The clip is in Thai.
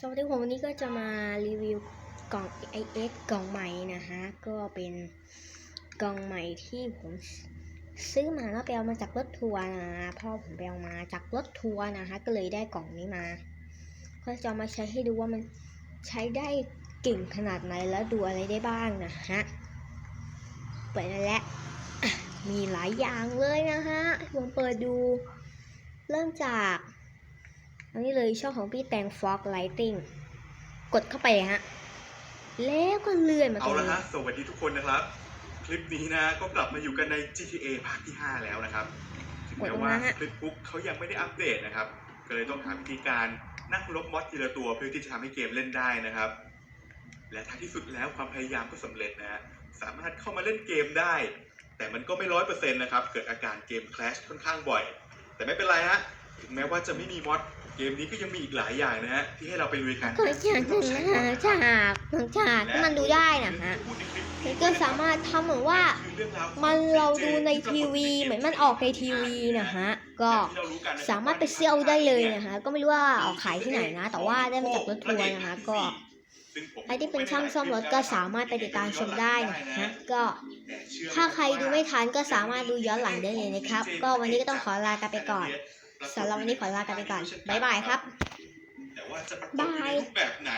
สวัสดีผมวันนี้ก็จะมารีวิวกล่อง AIX กล่องใหม่นะฮะ ก็เป็นกล่องใหม่ที่ผมซื้อมาแล้วไปเอามาจากรถทัวร์นะพ่อผมไปเอามาจากรถทัวร์นะฮะ ก็เลยได้กล่องนี้มา ก็จะเอามาใช้ให้ดูว่ามันใช้ได้เก่งขนาดไหนแล้วดูอะไรได้บ้างนะฮะ เปิดแล้วแหละมีหลายอย่างเลยนะฮะผมเปิดดู เริ่มจาก อันนี้เลยช่องของพี่แตงฟอกไลติงกดเข้าไปเลยฮะ แล้วก็เลื่อนมาตเอารงละนี้ฮะ สวัสดีทุกคนนะครับ คลิปนี้นะ ก็กลับมาอยู่กันใน GTA ภาคที่ 5 แล้วนะครับถึงแม้ว่าคลิปปุ๊กเขายังไม่ได้อัปเดตนะครับ ก็เลยต้องหาวิธีการนั่งลบมอดทีละตัวเพื่อที่จะทำให้เกมเล่นได้นะครับ และท้ายที่สุดแล้วความพยายามก็สำเร็จนะฮะสามารถเข้ามาเล่นเกมได้ แต่มันก็ไม่ร้อยเปอร์เซ็นต์นะครับ เกิดอาการเกมคลาชค่อนข้างบ่อย แต่ไม่เป็นไรฮะ ถึงแม้ว่าจะไม่มีมอด เกมนี้ก็ยังมีอีกหลายอย่างนะฮะที่ให้เราไปลุยกันก็อย่างหนึ่งนะฮะฉากหนังฉากที่มันดูได้นะฮะมันก็สามารถทำเหมือนว่า มันเราดูในทีวี เหมือนมันออกในทีวีนะฮะก็สามารถไปเซี่ยวได้เลยนะฮะก็ไม่รู้ว่าออกขายที่ไหนนะ แต่ว่าได้มาจากรถทัวร์นะคะก็ใครที่เป็นช่างซ่อมรถก็สามารถไปติดตามชมได้นะฮะก็ถ้าใครดูไม่ทันก็สามารถดูย้อนหลังได้เลยนะครับ ก็วันนี้ก็ต้องขอลากันไปก่อน สำหรับวันนี้ขอลากันไปก่อน บ๊ายบายครับ แต่ว่าจะประกอบอยู่ในรูปแบบไหน